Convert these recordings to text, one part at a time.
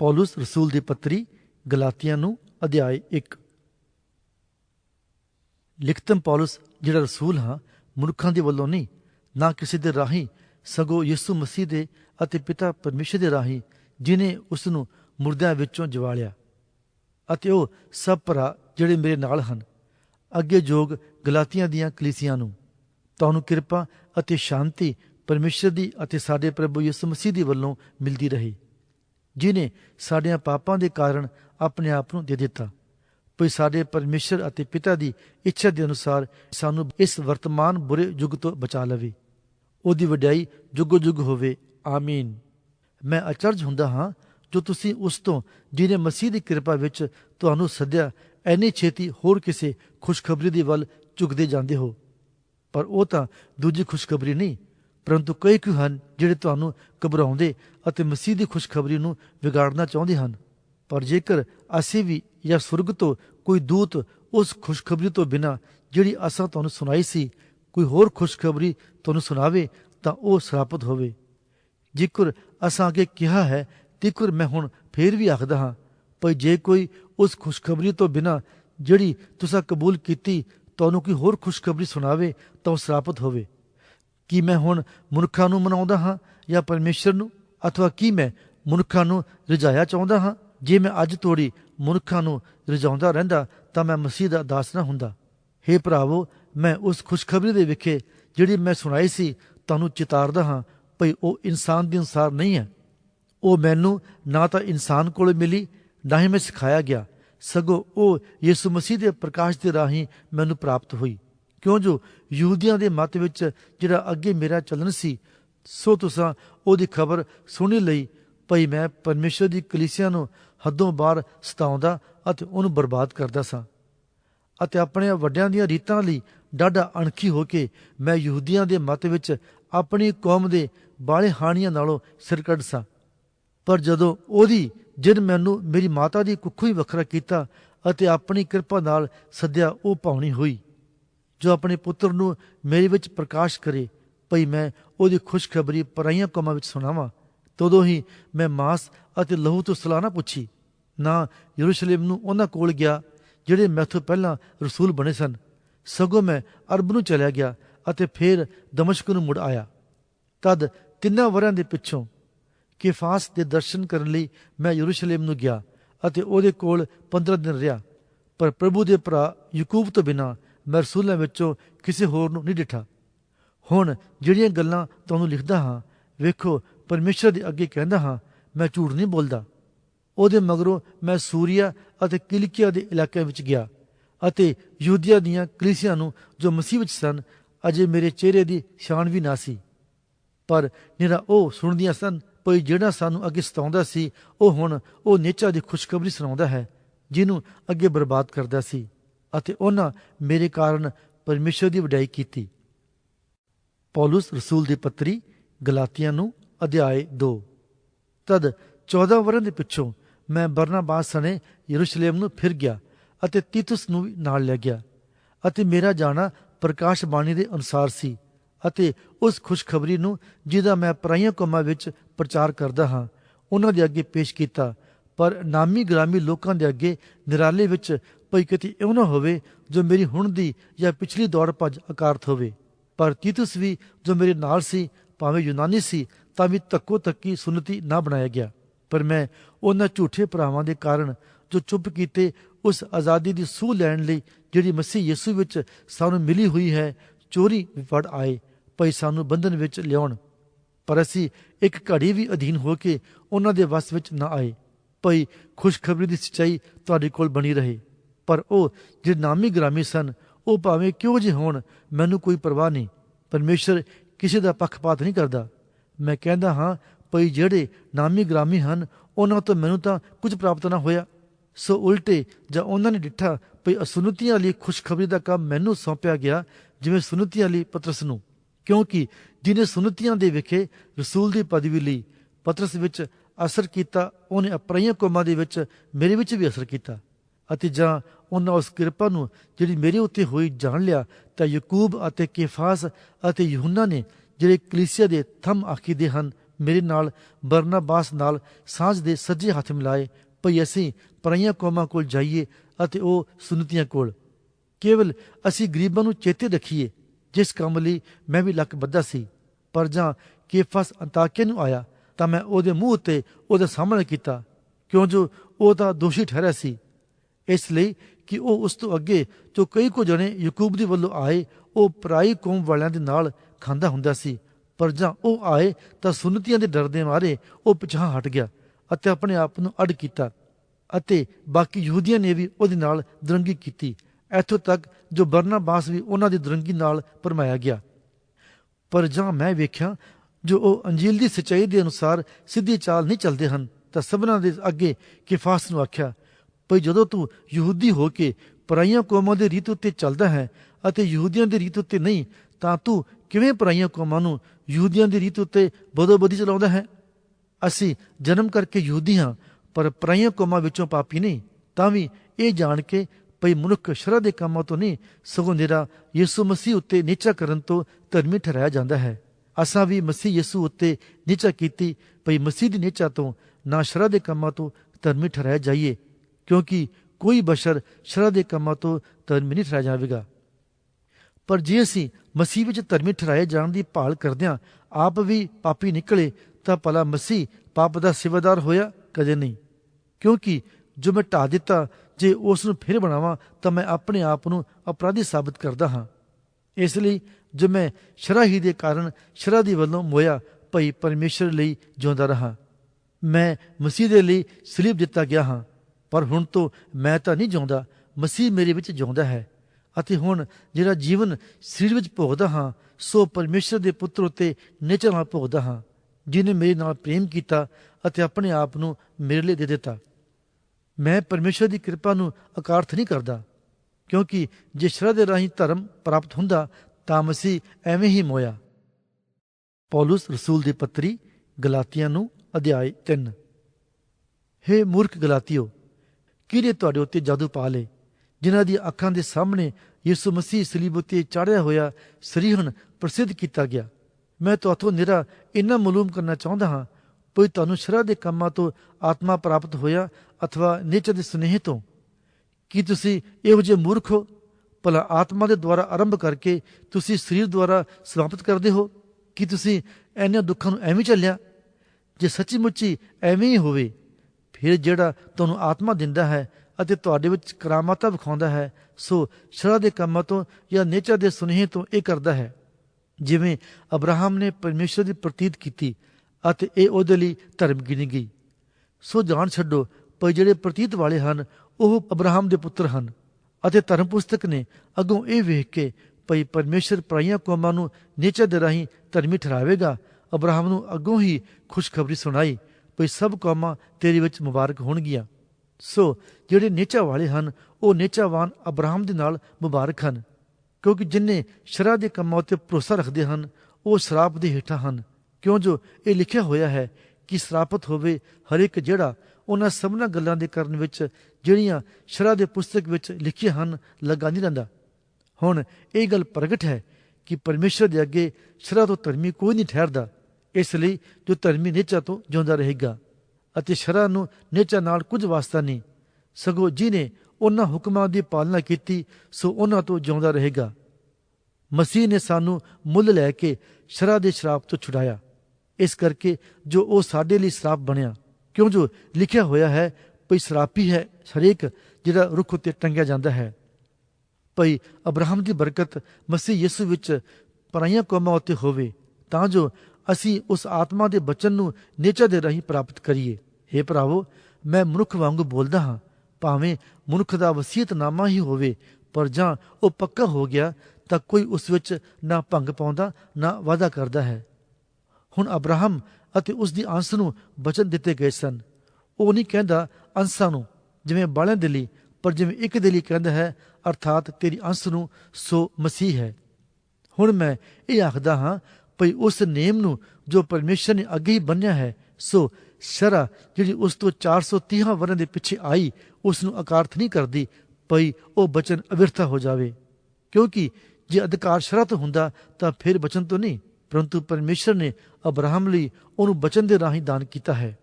ਪੌਲਸ ਰਸੂਲ ਦੀ ਪੱਤਰੀ ਗਲਾਤੀਆਂ ਨੂੰ ਅਧਿਆਇ 1 ਲਿਖਤਮ ਪੌਲਸ, ਜਿਹੜਾ ਰਸੂਲ ਹਾਂ, ਮਨੁੱਖਾਂ ਦੇ ਵੱਲੋਂ ਨਹੀਂ, ਨਾ ਕਿਸੇ ਦੇ ਰਾਹੀਂ, ਸਗੋਂ ਯਿਸੂ ਮਸੀਹ ਦੇ ਅਤੇ ਪਿਤਾ ਪਰਮੇਸ਼ਰ ਦੇ ਰਾਹੀਂ, ਜਿਨੇ ਉਸ ਨੂੰ ਮੁਰਦਿਆਂ ਵਿੱਚੋਂ ਜਵਾਲਿਆ। ਅਤੇ ਉਹ ਸਭ ਭਰਾ ਜਿਹੜੇ ਮੇਰੇ ਨਾਲ ਹਨ, ਅੱਗੇ ਜੋਗ ਗਲਾਤੀਆਂ ਦੀਆਂ ਕਲੀਸੀਆਂ ਨੂੰ, ਤੁਹਾਨੂੰ ਕਿਰਪਾ ਅਤੇ ਸ਼ਾਂਤੀ ਪਰਮੇਸ਼ਰ ਦੀ ਅਤੇ ਸਾਡੇ ਪ੍ਰਭੂ ਯਿਸੂ ਮਸੀਹ ਦੀ ਵੱਲੋਂ ਮਿਲਦੀ ਰਹੇ। ਜਿਨੇ ਸਾਡਿਆਂ ਪਾਪਾਂ ਦੇ ਕਾਰਨ ਆਪਣੇ ਆਪ ਨੂੰ ਦੇ ਦਿੱਤਾ। ਭਈ ਸਾਡੇ ਪਰਮੇਸ਼ਰ ਅਤੇ ਪਿਤਾ ਦੀ ਇੱਛਾ ਦੇ ਅਨੁਸਾਰ ਸਾਨੂੰ ਇਸ ਵਰਤਮਾਨ ਬੁਰੇ ਯੁੱਗ ਤੋਂ ਬਚਾ ਲਵੇ। ਉਹਦੀ ਵਡਿਆਈ ਜੁਗੋ ਜੁਗ ਹੋਵੇ। ਆਮੀਨ। ਮੈਂ ਅਚਰਜ ਹੁੰਦਾ ਹਾਂ ਜੋ ਤੁਸੀਂ ਉਸ ਤੋਂ ਜਿਹਨੇ ਮਸੀਹ ਦੀ ਕਿਰਪਾ ਵਿੱਚ ਤੁਹਾਨੂੰ ਸੱਦਿਆ, ਐਨੀ ਛੇਤੀ ਹੋਰ ਕਿਸੇ ਖੁਸ਼ਖਬਰੀ ਦੀ ਵੱਲ ਝੁਕਦੇ ਜਾਂਦੇ ਹੋ। ਪਰ ਉਹ ਤਾਂ ਦੂਜੀ ਖੁਸ਼ਖਬਰੀ ਨਹੀਂ ਪਰੰਤੂ ਕਈ ਕੁ ਹਨ ਜਿਹੜੇ ਤੁਹਾਨੂੰ ਘਬਰਾਉਂਦੇ ਅਤੇ ਮਸੀਹ ਦੀ ਖੁਸ਼ਖਬਰੀ ਨੂੰ ਵਿਗਾੜਨਾ ਚਾਹੁੰਦੇ ਹਨ। ਪਰ ਜੇਕਰ ਅਸੀਂ ਵੀ ਜਾਂ ਸੁਰਗ ਤੋਂ ਕੋਈ ਦੂਤ ਉਸ ਖੁਸ਼ਖਬਰੀ ਤੋਂ ਬਿਨਾ ਜਿਹੜੀ ਅਸਾਂ ਤੁਹਾਨੂੰ ਸੁਣਾਈ ਸੀ, ਕੋਈ ਹੋਰ ਖੁਸ਼ਖਬਰੀ ਤੁਹਾਨੂੰ ਸੁਣਾਵੇ, ਤਾਂ ਉਹ ਸਰਾਪਤ ਹੋਵੇ। ਜੇਕਰ ਅਸਾਂ ਅੱਗੇ ਕਿਹਾ ਹੈ, ਤਿਕਰ ਮੈਂ ਹੁਣ ਫੇਰ ਵੀ ਆਖਦਾ ਹਾਂ ਪਰ ਜੇ ਕੋਈ ਉਸ ਖੁਸ਼ਖਬਰੀ ਤੋਂ ਬਿਨਾ ਜਿਹੜੀ ਤੁਸੀਂ ਕਬੂਲ ਕੀਤੀ, ਤੁਹਾਨੂੰ ਕੋਈ ਹੋਰ ਖੁਸ਼ਖਬਰੀ ਸੁਣਾਵੇ, ਤਾਂ ਉਹ ਸਰਾਪਤ ਹੋਵੇ। ਕੀ ਮੈਂ ਹੁਣ ਮਨੁੱਖਾਂ ਨੂੰ ਮਨਾਉਂਦਾ ਹਾਂ ਜਾਂ ਪਰਮੇਸ਼ਰ ਨੂੰ? ਅਥਵਾ ਕੀ ਮੈਂ ਮਨੁੱਖਾਂ ਨੂੰ ਰਜਾਇਆ ਚਾਹੁੰਦਾ ਹਾਂ? ਜੇ ਮੈਂ ਅੱਜ ਤੋੜੀ ਮਨੁੱਖਾਂ ਨੂੰ ਰਜਾਉਂਦਾ ਰਹਿੰਦਾ, ਤਾਂ ਮੈਂ ਮਸੀਹ ਦਾ ਦਾਸ ਨਾ ਹੁੰਦਾ। हे ਭਰਾਵੋ, ਮੈਂ ਉਸ ਖੁਸ਼ਖਬਰੀ ਦੇ ਵਿਖੇ ਜਿਹੜੀ ਮੈਂ ਸੁਣਾਈ ਸੀ, ਤੁਹਾਨੂੰ ਚਿਤਾਰਦਾ ਹਾਂ, ਭਈ ਉਹ ਇਨਸਾਨ ਦੇ ਅਨਸਾਰ ਨਹੀਂ ਹੈ। ਉਹ ਮੈਨੂੰ ਨਾ ਤਾਂ ਇਨਸਾਨ ਕੋਲ ਮਿਲੀ, ਨਾ ਹੀ ਮੈਂ ਸਿਖਾਇਆ ਗਿਆ। ਸਗੋਂ ਉਹ ਯਿਸੂ ਮਸੀਹ ਦੇ ਪ੍ਰਕਾਸ਼ ਦੇ ਰਾਹੀਂ ਮੈਨੂੰ ਪ੍ਰਾਪਤ ਹੋਈ। ਕਿਉਂ ਜੋ ਯਹੂਦੀਆਂ ਦੇ ਮਤ ਵਿੱਚ ਜਿਹੜਾ ਅੱਗੇ ਮੇਰਾ ਚੱਲਣ ਸੀ, ਸੋ ਤੁਸੀਂ ਉਹਦੀ ਖਬਰ ਸੁਣੀ ਲਈ, ਭਈ ਮੈਂ ਪਰਮੇਸ਼ਰ ਦੀ ਕਲੀਸਿਆ ਨੂੰ ਹੱਦੋਂ ਬਾਹਰ ਸਤਾਉਂਦਾ ਅਤੇ ਉਹਨੂੰ ਬਰਬਾਦ ਕਰਦਾ ਸਾਂ। ਅਤੇ ਆਪਣੇ ਵੱਡਿਆਂ ਦੀਆਂ ਰੀਤਾਂ ਲਈ ਡਾਢਾ ਅਣਖੀ ਹੋ ਕੇ ਮੈਂ ਯਹੂਦੀਆਂ ਦੇ ਮਤ ਵਿੱਚ ਆਪਣੀ ਕੌਮ ਦੇ ਬਾਲੇ ਹਾਣੀਆਂ ਨਾਲੋਂ ਸਿਰ ਕੱਢ ਸਾਂ। ਪਰ ਜਦੋਂ ਉਹਦੀ ਜਿਨ ਮੈਨੂੰ ਮੇਰੀ ਮਾਤਾ ਦੀ ਕੁੱਖੋਂ ਹੀ ਵੱਖਰਾ ਕੀਤਾ ਅਤੇ ਆਪਣੀ ਕਿਰਪਾ ਨਾਲ ਸੱਦਿਆ ਉਹ ਪਾਉਣੀ ਹੋਈ। ਜੋ ਆਪਣੇ ਪੁੱਤਰ ਨੂੰ ਮੇਰੇ ਵਿੱਚ ਪ੍ਰਕਾਸ਼ ਕਰੇ, ਭਈ ਮੈਂ ਉਹਦੀ ਖੁਸ਼ਖਬਰੀ ਪਰਾਈਆਂ ਕੌਮਾਂ ਵਿੱਚ ਸੁਣਾਵਾਂ। ਤਦੋਂ ਹੀ ਮੈਂ ਮਾਸ ਅਤੇ ਲਹੂ ਤੋਂ ਸਲਾਹ ਨਾ ਪੁੱਛੀ। ਨਾ ਯਰੂਸ਼ਲਮ ਨੂੰ ਉਹਨਾਂ ਕੋਲ ਗਿਆ, ਜਿਹੜੇ ਮੈਥੋਂ ਪਹਿਲਾਂ ਰਸੂਲ ਬਣੇ ਸਨ। ਸਗੋਂ ਮੈਂ ਅਰਬ ਨੂੰ ਚਲਿਆ ਗਿਆ ਅਤੇ ਫਿਰ ਦਮਸ਼ਕ ਨੂੰ ਮੁੜ ਆਇਆ। ਤਦ ਤਿੰਨਾਂ ਵਰਿਆਂ ਦੇ ਪਿੱਛੋਂ ਕਿਫਾਸ ਦੇ ਦਰਸ਼ਨ ਕਰਨ ਲਈ ਮੈਂ ਯਰੂਸ਼ਲਮ ਨੂੰ ਗਿਆ ਅਤੇ ਉਹਦੇ ਕੋਲ 15 ਦਿਨ ਰਿਹਾ। ਪਰ ਪ੍ਰਭੂ ਦੇ ਭਰਾ ਯਕੂਬ ਤੋਂ ਬਿਨਾ ਮੈਂ ਰਸੂਲਾਂ ਵਿੱਚੋਂ ਕਿਸੇ ਹੋਰ ਨੂੰ ਨਹੀਂ ਡਿਠਾ। ਹੁਣ ਜਿਹੜੀਆਂ ਗੱਲਾਂ ਤੁਹਾਨੂੰ ਲਿਖਦਾ ਹਾਂ, ਵੇਖੋ, ਪਰਮੇਸ਼ਰ ਦੇ ਅੱਗੇ ਕਹਿੰਦਾ ਹਾਂ, ਮੈਂ ਝੂਠ ਨਹੀਂ ਬੋਲਦਾ। ਉਹਦੇ ਮਗਰੋਂ ਮੈਂ ਸੂਰੀਆ ਅਤੇ ਕਿਲਕੀਆ ਦੇ ਇਲਾਕਿਆਂ ਵਿੱਚ ਗਿਆ ਅਤੇ ਯਹੂਦੀਆ ਦੀਆਂ ਕਲੀਸਿਆਂ ਨੂੰ ਜੋ ਮਸੀਹ ਵਿੱਚ ਸਨ, ਅਜੇ ਮੇਰੇ ਚਿਹਰੇ ਦੀ ਸ਼ਾਨ ਵੀ ਨਾ ਸੀ। ਪਰ ਨਿਰਾ ਉਹ ਸੁਣਦੀਆਂ ਸਨ ਭਈ ਜਿਹੜਾ ਸਾਨੂੰ ਅੱਗੇ ਸਤਾਉਂਦਾ ਸੀ, ਉਹ ਹੁਣ ਉਹ ਨੇਚਾ ਦੀ ਖੁਸ਼ਖਬਰੀ ਸੁਣਾਉਂਦਾ ਹੈ, ਜਿਹਨੂੰ ਅੱਗੇ ਬਰਬਾਦ ਕਰਦਾ ਸੀ। ਅਤੇ ਉਹਨਾਂ ਮੇਰੇ ਕਾਰਨ ਪਰਮੇਸ਼ਰ ਦੀ ਵਡਾਈ ਕੀਤੀ। ਪੌਲਸ ਰਸੂਲ ਦੀ ਪੱਤਰੀ ਗਲਾਤੀਆਂ ਨੂੰ ਅਧਿਆਇ 2 ਤਦ 14 ਵਰ੍ਹਿਆਂ ਦੇ ਪਿੱਛੋਂ ਮੈਂ ਬਰਨਾਬਾਸ ਸਣੇ ਯਰੂਸ਼ਲਮ ਨੂੰ ਫਿਰ ਗਿਆ ਅਤੇ ਤੀਤੁਸ ਨੂੰ ਵੀ ਨਾਲ ਲੈ ਗਿਆ ਅਤੇ ਮੇਰਾ ਜਾਣਾ ਪ੍ਰਕਾਸ਼ ਬਾਣੀ ਦੇ ਅਨੁਸਾਰ ਸੀ ਅਤੇ ਉਸ ਖੁਸ਼ਖਬਰੀ ਨੂੰ ਜਿਹਦਾ ਮੈਂ ਪਰਾਈਆਂ ਕੌਮਾਂ ਵਿੱਚ ਪ੍ਰਚਾਰ ਕਰਦਾ ਹਾਂ, ਉਹਨਾਂ ਦੇ ਅੱਗੇ ਪੇਸ਼ ਕੀਤਾ। ਪਰ ਨਾਮੀ ਗ੍ਰਾਮੀ ਲੋਕਾਂ ਦੇ ਅੱਗੇ ਨਿਰਾਲੇ ਵਿੱਚ ਭਈ ਕਿਤੇ ਇਉਂ ਨਾ ਹੋਵੇ ਜੋ ਮੇਰੀ ਹੁਣ ਦੀ ਜਾਂ ਪਿਛਲੀ ਦੌੜ ਭੱਜ ਅਕਾਰਤ ਹੋਵੇ। ਪਰ ਤੀਤੁਸ ਵੀ ਜੋ ਮੇਰੇ ਨਾਲ ਸੀ, ਭਾਵੇਂ ਯੂਨਾਨੀ ਸੀ, ਤਾਂ ਵੀ ਤੱਕੋ ਤੱਕੀ ਸੁਨਤੀ ਨਾ ਬਣਾਇਆ ਗਿਆ। ਪਰ ਮੈਂ ਉਹਨਾਂ ਝੂਠੇ ਭਰਾਵਾਂ ਦੇ ਕਾਰਨ ਜੋ ਚੁੱਪ ਕੀਤੇ ਉਸ ਆਜ਼ਾਦੀ ਦੀ ਸੂਹ ਲੈਣ ਲਈ ਜਿਹੜੀ ਮਸੀਹ ਯਿਸੂ ਵਿੱਚ ਸਾਨੂੰ ਮਿਲੀ ਹੋਈ ਹੈ, ਚੋਰੀ ਵੜ ਆਏ, ਭਈ ਸਾਨੂੰ ਬੰਧਨ ਵਿੱਚ ਲਿਆਉਣ। ਪਰ ਅਸੀਂ ਇੱਕ ਘੜੀ ਵੀ ਅਧੀਨ ਹੋ ਕੇ ਉਹਨਾਂ ਦੇ ਵਸ ਵਿੱਚ ਨਾ ਆਏ, ਭਈ ਖੁਸ਼ਖਬਰੀ ਦੀ ਸਚਾਈ ਤੁਹਾਡੇ ਕੋਲ ਬਣੀ ਰਹੇ। ਪਰ ਉਹ ਜਿਹੜੇ ਨਾਮੀ ਗ੍ਰਾਮੀ ਸਨ, ਉਹ ਭਾਵੇਂ ਕਿਉਂ ਜਿਹੇ ਹੋਣ, ਮੈਨੂੰ ਕੋਈ ਪਰਵਾਹ ਨਹੀਂ। ਪਰਮੇਸ਼ਰ ਕਿਸੇ ਦਾ ਪੱਖਪਾਤ ਨਹੀਂ ਕਰਦਾ। ਮੈਂ ਕਹਿੰਦਾ ਹਾਂ, ਭਈ ਜਿਹੜੇ ਨਾਮੀ ਗ੍ਰਾਮੀ ਹਨ, ਉਹਨਾਂ ਤੋਂ ਮੈਨੂੰ ਤਾਂ ਕੁਝ ਪ੍ਰਾਪਤ ਨਾ ਹੋਇਆ। ਸੋ ਉਲਟੇ ਜਾਂ ਉਹਨਾਂ ਨੇ ਡਿੱਠਾ, ਭਈ ਅਸੁਨਤੀਆਂ ਲਈ ਖੁਸ਼ਖਬਰੀ ਦਾ ਕੰਮ ਮੈਨੂੰ ਸੌਂਪਿਆ ਗਿਆ, ਜਿਵੇਂ ਸੁਨਤੀਆਂ ਲਈ ਪਤਰਸ ਨੂੰ। ਕਿਉਂਕਿ ਜਿਨੇ ਸੁਨਤੀਆਂ ਦੇ ਵਿਖੇ, ਰਸੂਲ ਦੀ ਪਦਵੀ ਲਈ ਪਤਰਸ ਵਿੱਚ ਅਸਰ ਕੀਤਾ, ਉਹਨੇ ਅਪਰਾਈਆਂ ਕੌਮਾਂ ਦੇ ਵਿੱਚ ਮੇਰੇ ਵਿੱਚ ਵੀ ਅਸਰ ਕੀਤਾ। ਅਤੇ ਜਾਂ ਉਹਨਾਂ ਉਸ ਕਿਰਪਾ ਨੂੰ ਜਿਹੜੀ ਮੇਰੇ ਉੱਤੇ ਹੋਈ ਜਾਣ ਲਿਆ, ਤਾਂ ਯਕੂਬ ਅਤੇ ਕੇਫਾਸ ਅਤੇ ਯਹੂਨਾ ਨੇ ਜਿਹੜੇ ਕਲੀਸਿਆ ਦੇ ਥੰਮ ਆਖੀਦੇ ਹਨ, ਮੇਰੇ ਨਾਲ ਬਰਨਾਬਾਸ ਨਾਲ ਸਾਂਝ ਦੇ ਸੱਜੇ ਹੱਥ ਮਿਲਾਏ, ਭਈ ਅਸੀਂ ਪਰਾਈਆਂ ਕੌਮਾਂ ਕੋਲ ਜਾਈਏ ਅਤੇ ਉਹ ਸੁਨਤੀਆਂ ਕੋਲ। ਕੇਵਲ ਅਸੀਂ ਗਰੀਬਾਂ ਨੂੰ ਚੇਤੇ ਰੱਖੀਏ, ਜਿਸ ਕੰਮ ਲਈ ਮੈਂ ਵੀ ਲੱਕ ਬੱਧਾ ਸੀ। ਪਰ ਜਾਂ ਕੇਫਸ ਅੰਤਾਕੇ ਨੂੰ ਆਇਆ, ਤਾਂ ਮੈਂ ਉਹਦੇ ਮੂੰਹ ਉੱਤੇ ਉਹਦਾ ਸਾਹਮਣਾ ਕੀਤਾ ਕਿਉਂ ਜੋ ਉਹ ਤਾਂ ਦੋਸ਼ੀ ਠਹਿਰਿਆ ਸੀ। ਇਸ ਲਈ ਕਿ ਉਹ ਉਸ ਤੋਂ ਅੱਗੇ ਜੋ ਕਈ ਕੋ ਜਣੇ ਯਾਕੂਬ ਦੀ ਵੱਲੋਂ ਆਏ, ਉਹ ਪਰਾਈ ਕੌਮ ਵਾਲਿਆਂ ਦੇ ਨਾਲ ਖਾਂਦਾ ਹੁੰਦਾ ਸੀ। ਪਰ ਜਾਂ ਉਹ ਆਏ ਤਾਂ ਸੁਨਤੀਆਂ ਦੇ ਡਰ ਦੇ ਮਾਰੇ ਉਹ ਪਿਛਾਂ ਹਟ ਗਿਆ ਅਤੇ ਆਪਣੇ ਆਪ ਨੂੰ ਅੜ ਕੀਤਾ ਅਤੇ ਬਾਕੀ ਯਹੂਦੀਆਂ ਨੇ ਵੀ ਉਹਦੇ ਨਾਲ ਦਰੰਗੀ ਕੀਤੀ। ਇੱਥੋਂ ਤੱਕ ਜੋ ਬਰਨਾਬਾਸ ਵੀ ਉਹਨਾਂ ਦੀ ਦਰੰਗੀ ਨਾਲ ਪਰਮਾਇਆ ਗਿਆ। ਪਰ ਜਾਂ ਮੈਂ ਵੇਖਿਆ, ਜੋ ਉਹ ਅੰਜੀਲ ਦੀ ਸਚਾਈ ਦੇ ਅਨੁਸਾਰ ਸਿੱਧੀ ਚਾਲ ਨਹੀਂ ਚੱਲਦੇ ਹਨ ਤਾਂ ਸਭਨਾਂ ਦੇ ਅੱਗੇ ਕਿਫਾਸ ਨੂੰ ਆਖਿਆ ਭਈ ਜਦੋਂ ਤੂੰ ਯਹੂਦੀ ਹੋ ਕੇ ਪਰਾਈਆਂ ਕੌਮਾਂ ਦੇ ਰੀਤ ਉੱਤੇ ਚੱਲਦਾ ਹੈ ਅਤੇ ਯਹੂਦੀਆਂ ਦੀ ਰੀਤ ਉੱਤੇ ਨਹੀਂ, ਤਾਂ ਤੂੰ ਕਿਵੇਂ ਪਰਾਈਆਂ ਕੌਮਾਂ ਨੂੰ ਯਹੂਦੀਆਂ ਦੀ ਰੀਤ ਉੱਤੇ ਬਦੋਬਦੀ ਚਲਾਉਂਦਾ ਹੈ? ਅਸੀਂ ਜਨਮ ਕਰਕੇ ਯਹੂਦੀ ਹਾਂ, ਪਰ ਪਰਾਈਆਂ ਕੌਮਾਂ ਵਿੱਚੋਂ ਪਾਪੀ ਨਹੀਂ, ਤਾਂ ਵੀ ਇਹ ਜਾਣ ਕੇ ਭਈ ਮਨੁੱਖ ਸ਼ਰਅ ਦੇ ਕੰਮਾਂ ਤੋਂ ਨਹੀਂ, ਸਗੋਂ ਨਿਰਾ ਯਿਸੂ ਮਸੀਹ ਉੱਤੇ ਨੀਚਾ ਕਰਨ ਤੋਂ ਧਰਮੀ ਠਹਿਰਾਇਆ ਜਾਂਦਾ ਹੈ। ਅਸਾਂ ਵੀ ਮਸੀਹ ਯਿਸੂ ਉੱਤੇ ਨੀਚਾ ਕੀਤੀ, ਭਈ ਮਸੀਹ ਦੀ ਨੀਚਾ ਤੋਂ ਨਾ ਸ਼ਰਅ ਦੇ ਕੰਮਾਂ ਤੋਂ ਧਰਮੀ ਠਹਿਰਾਇਆ ਜਾਈਏ। ਕਿਉਂਕਿ ਕੋਈ ਬਸ਼ਰ ਸ਼ਰਅ ਦੇ ਕੰਮਾਂ ਤੋਂ ਧਰਮੀ ਨਹੀਂ ਠਹਿਰਾਇਆ ਜਾਵੇਗਾ। ਪਰ ਜੇ ਅਸੀਂ ਮਸੀਹ ਵਿੱਚ ਧਰਮੀ ਠਹਿਰਾਏ ਜਾਣ ਦੀ ਭਾਲ ਕਰਦਿਆਂ ਆਪ ਵੀ ਪਾਪੀ ਨਿਕਲੇ, ਤਾਂ ਭਲਾ ਮਸੀਹ ਪਾਪ ਦਾ ਸਿਵਦਾਰ ਹੋਇਆ ਕਦੇ ਨਹੀਂ। ਕਿਉਂਕਿ ਜੋ ਮੈਂ ਢਾ ਦਿੱਤਾ, ਜੇ ਉਸ ਨੂੰ ਫਿਰ ਬਣਾਵਾਂ, ਤਾਂ ਮੈਂ ਆਪਣੇ ਆਪ ਨੂੰ ਅਪਰਾਧੀ ਸਾਬਤ ਕਰਦਾ ਹਾਂ। ਇਸ ਲਈ ਜੋ ਮੈਂ ਸ਼ਰਾਹੀ ਦੇ ਕਾਰਨ ਸ਼ਰਾ ਦੀ ਵੱਲੋਂ ਮੋਇਆ, ਭਈ ਪਰਮੇਸ਼ਰ ਲਈ ਜਿਉਂਦਾ ਰਹਾ। ਮੈਂ ਮਸੀਹ ਦੇ ਲਈ ਸਲੀਬ ਦਿੱਤਾ ਗਿਆ ਹਾਂ। ਪਰ ਹੁਣ ਤੋਂ ਮੈਂ ਤਾਂ ਨਹੀਂ ਜਿਉਂਦਾ। ਮਸੀਹ ਮੇਰੇ ਵਿੱਚ ਜਿਉਂਦਾ ਹੈ ਅਤੇ ਹੁਣ ਜਿਹੜਾ ਜੀਵਨ ਸਰੀਰ ਵਿੱਚ ਭੋਗਦਾ ਹਾਂ, ਸੋ ਪਰਮੇਸ਼ਰ ਦੇ ਪੁੱਤਰ ਉਤੇ ਨਿਚਰ ਨਾਲ ਭੋਗਦਾ ਹਾਂ ਜਿਨੇ ਮੇਰੇ ਨਾਲ ਪ੍ਰੇਮ ਕੀਤਾ ਅਤੇ ਆਪਣੇ ਆਪ ਨੂੰ ਮੇਰੇ ਲਈ ਦੇ ਦਿੱਤਾ। ਮੈਂ ਪਰਮੇਸ਼ਰ ਦੀ ਕਿਰਪਾ ਨੂੰ ਅਕਾਰਥ ਨਹੀਂ ਕਰਦਾ, ਕਿਉਂਕਿ ਜੇ ਸ਼ਰਧਾ ਦੇ ਰਾਹੀਂ ਧਰਮ ਪ੍ਰਾਪਤ ਹੁੰਦਾ, ਤਾਂ ਮਸੀਹ ਐਵੇਂ ਹੀ ਮੋਇਆ। ਪੌਲਸ ਰਸੂਲ ਦੀ ਪੱਤਰੀ ਗਲਾਤੀਆਂ ਨੂੰ ਅਧਿਆਇ 3 ਹੇ ਮੂਰਖ ਗਲਾਤੀਓ ਕਿਹਨੇ ਤੁਹਾਡੇ ਉੱਤੇ ਜਾਦੂ ਪਾ ਲੇ ਜਿਨ੍ਹਾਂ ਦੀ ਅੱਖਾਂ ਦੇ ਸਾਹਮਣੇ ਯਿਸੂ ਮਸੀਹ ਸਲੀਬ ਉੱਤੇ ਚਾੜਿਆ ਹੋਇਆ ਸਰੀਹਣ ਪ੍ਰਸਿੱਧ ਕੀਤਾ ਗਿਆ। ਮੈਂ ਤੁਹਾਥੋਂ ਨਿਰਾ ਇੰਨਾ ਮਾਲੂਮ ਕਰਨਾ ਚਾਹੁੰਦਾ ਹਾਂ, ਕੋਈ ਤੁਹਾਨੂੰ ਸ਼ਰਅ ਦੇ ਕੰਮਾਂ ਤੋਂ ਆਤਮਾ ਪ੍ਰਾਪਤ ਹੋਇਆ ਅਥਵਾ ਨਿਚਰ ਦੇ ਸੁਨੇਹੇ ਤੋਂ? ਕੀ ਤੁਸੀਂ ਇਹੋ ਜਿਹੇ ਮੂਰਖ ਹੋ? ਭਲਾ ਆਤਮਾ ਦੇ ਦੁਆਰਾ ਆਰੰਭ ਕਰਕੇ ਤੁਸੀਂ ਸਰੀਰ ਦੁਆਰਾ ਸਮਾਪਤ ਕਰਦੇ ਹੋ? ਕਿ ਤੁਸੀਂ ਐਨੇ ਦੁੱਖਾਂ ਨੂੰ ਐਵੇਂ ਚੱਲਿਆ ਜੇ ਸੱਚੀ ਮੁੱਚੀ ਐਵੇਂ ਹੀ ਹੋਵੇ ਫਿਰ ਜਿਹੜਾ ਤੁਹਾਨੂੰ ਆਤਮਾ ਦਿੰਦਾ ਹੈ ਅਤੇ ਤੁਹਾਡੇ ਵਿੱਚ ਕਰਾਮਾਤਾਂ ਵਿਖਾਉਂਦਾ ਹੈ, ਸੋ ਸ਼ਰਧਾ ਦੇ ਕੰਮਾਂ ਤੋਂ ਜਾਂ ਨੇਚਰ ਦੇ ਸੁਨੇਹੇ ਤੋਂ ਇਹ ਕਰਦਾ ਹੈ। ਜਿਵੇਂ ਅਬਰਾਹਮ ਨੇ ਪਰਮੇਸ਼ਰ ਦੀ ਪ੍ਰਤੀਤ ਕੀਤੀ ਅਤੇ ਇਹ ਉਹਦੇ ਲਈ ਧਰਮ ਗਿਣੀ ਗਈ। ਸੋ ਜਾਣ ਛੱਡੋ, ਪਰ ਜਿਹੜੇ ਪ੍ਰਤੀਤ ਵਾਲੇ ਹਨ, ਉਹ ਅਬਰਾਹਮ ਦੇ ਪੁੱਤਰ ਹਨ। ਅਤੇ ਧਰਮ ਪੁਸਤਕ ਨੇ ਅੱਗੋਂ ਇਹ ਵੇਖ ਕੇ ਭਈ ਪਰਮੇਸ਼ਰ ਪਰਾਈਆਂ ਕੌਮਾਂ ਨੂੰ ਨੇਚਰ ਦੇ ਰਾਹੀਂ ਧਰਮੀ ਠਹਿਰਾਵੇਗਾ, ਅਬਰਾਹਮ ਨੂੰ ਅੱਗੋਂ ਹੀ ਖੁਸ਼ਖਬਰੀ ਸੁਣਾਈ। ਭਈ ਸਭ ਕੌਮਾਂ ਤੇਰੇ ਵਿੱਚ ਮੁਬਾਰਕ ਹੋਣਗੀਆਂ। ਸੋ ਜਿਹੜੇ ਨੇਚਾ ਵਾਲੇ ਹਨ, ਉਹ ਨੇਚਾਵਾਨ ਅਬਰਾਹਮ ਦੇ ਨਾਲ ਮੁਬਾਰਕ ਹਨ, ਕਿਉਂਕਿ ਜਿਨਨੇ ਸ਼ਰਾ ਦੇ ਕੰਮਾਂ ਉੱਤੇ ਭਰੋਸਾ ਰੱਖਦੇ ਹਨ, ਉਹ ਸ਼ਰਾਪ ਦੇ ਹੇਠਾਂ ਹਨ। ਕਿਉਂ ਜੋ ਇਹ ਲਿਖਿਆ ਹੋਇਆ ਹੈ ਕਿ ਸ਼ਰਾਪਤ ਹੋਵੇ ਹਰ ਇੱਕ ਜਿਹੜਾ ਉਹਨਾਂ ਸਭਨਾਂ ਗੱਲਾਂ ਦੇ ਕਰਨ ਵਿੱਚ ਜਿਹੜੀਆਂ ਸ਼ਰਾ ਦੇ ਪੁਸਤਕ ਵਿੱਚ ਲਿਖੀਆਂ ਹਨ, ਲੱਗਾ ਨਹੀਂ ਰਹਿੰਦਾ। ਹੁਣ ਇਹ ਗੱਲ ਪ੍ਰਗਟ ਹੈ ਕਿ ਪਰਮੇਸ਼ਰ ਦੇ ਅੱਗੇ ਸ਼ਰਾ ਤੋਂ ਧਰਮੀ ਕੋਈ ਨਹੀਂ ਠਹਿਰਦਾ। ਇਸ ਲਈ ਜੋ ਧਰਮੀ ਨਿਚਾ ਤੋਂ ਜਿਉਂਦਾ ਰਹੇਗਾ ਅਤੇ ਸ਼ਰਾ ਨੂੰ ਨਿਚਾ ਨਾਲ ਕੁਝ ਵਾਸਤਾ ਨਹੀਂ। ਸਗੋਂ ਜਿਨੇ ਉਹਨਾਂ ਹੁਕਮਾਂ ਦੀ ਪਾਲਣਾ ਕੀਤੀ, ਸੋ ਉਹਨਾਂ ਤੋਂ ਜਿਉਂਦਾ ਰਹੇਗਾ। ਮਸੀਹ ਨੇ ਸਾਨੂੰ ਮੁੱਲ ਲੈ ਕੇ ਸ਼ਰਾ ਦੇ ਸ਼ਰਾਪ ਤੋਂ ਛੁਡਾਇਆ। ਇਸ ਕਰਕੇ ਜੋ ਉਹ ਸਾਡੇ ਲਈ ਸ਼ਰਾਪ ਬਣਿਆ, ਕਿਉਂ ਜੋ ਲਿਖਿਆ ਹੋਇਆ ਹੈ, ਭਈ ਸ਼ਰਾਪੀ ਹੈ ਹਰੇਕ ਜਿਹੜਾ ਰੁੱਖ ਉੱਤੇ ਟੰਗਿਆ ਜਾਂਦਾ ਹੈ। ਭਈ ਅਬਰਾਹਮ ਦੀ ਬਰਕਤ ਮਸੀਹ ਯਿਸੂ ਵਿੱਚ ਪਰਾਈਆਂ ਕੌਮਾਂ ਉੱਤੇ ਹੋਵੇ, ਤਾਂ ਜੋ ਅਸੀਂ ਉਸ ਆਤਮਾ ਦੇ ਬਚਨ ਨੂੰ ਨੇਚਰ ਦੇ ਰਾਹੀਂ ਪ੍ਰਾਪਤ ਕਰੀਏ। हे ਭਰਾਵੋ, ਮੈਂ ਮਨੁੱਖ ਵਾਂਗੂ ਬੋਲਦਾ ਹਾਂ, ਭਾਵੇਂ ਮਨੁੱਖ ਦਾ ਵਸੀਅਤਨਾਮਾ ਹੀ ਹੋਵੇ, ਪਰ ਜਾਂ ਉਹ ਪੱਕਾ ਹੋ ਗਿਆ ਤਾਂ ਕੋਈ ਉਸ ਵਿੱਚ ਨਾ ਭੰਗ ਪਾਉਂਦਾ, ਨਾ ਵਾਅਦਾ ਕਰਦਾ ਹੈ। ਹੁਣ ਅਬਰਾਹਮ ਅਤੇ ਉਸ ਦੀ ਅੰਸ ਨੂੰ ਬਚਨ ਦਿੱਤੇ ਗਏ ਸਨ। ਉਹ ਨਹੀਂ ਕਹਿੰਦਾ, ਅੰਸਾਂ ਨੂੰ ਜਿਵੇਂ ਬਾਲਿਆਂ ਦੇ ਲਈ, ਪਰ ਜਿਵੇਂ ਇੱਕ ਦੇ ਲਈ ਕਹਿੰਦਾ ਹੈ, ਅਰਥਾਤ ਤੇਰੀ ਅੰਸ ਨੂੰ ਸੋ ਮਸੀਹ ਹੈ। ਹੁਣ ਮੈਂ ਇਹ ਆਖਦਾ ਹਾਂ ਭਈ ਉਸ ਨੇਮ ਨੂੰ ਜੋ ਪਰਮੇਸ਼ਰ ਨੇ ਅੱਗੇ ਹੀ ਬੰਨਿਆ ਹੈ, ਸੋ ਸ਼ਰਾ ਜਿਹੜੀ ਉਸ ਤੋਂ 430 ਵਰਾਂ ਦੇ ਪਿੱਛੇ ਆਈ, ਉਸ ਨੂੰ ਅਕਾਰਥ ਨਹੀਂ ਕਰਦੀ, ਭਈ ਉਹ ਬਚਨ ਅਵਿਰਥਾ ਹੋ ਜਾਵੇ। ਕਿਉਂਕਿ ਜੇ ਅਧਿਕਾਰ ਸ਼ਰਾ ਤੋਂ ਹੁੰਦਾ, ਤਾਂ ਫਿਰ ਬਚਨ ਤੋਂ ਨਹੀਂ, ਪਰੰਤੂ ਪਰਮੇਸ਼ਰ ਨੇ ਅਬਰਾਹਮ ਲਈ ਉਹਨੂੰ ਬਚਨ ਦੇ ਰਾਹੀਂ ਦਾਨ ਕੀਤਾ ਹੈ।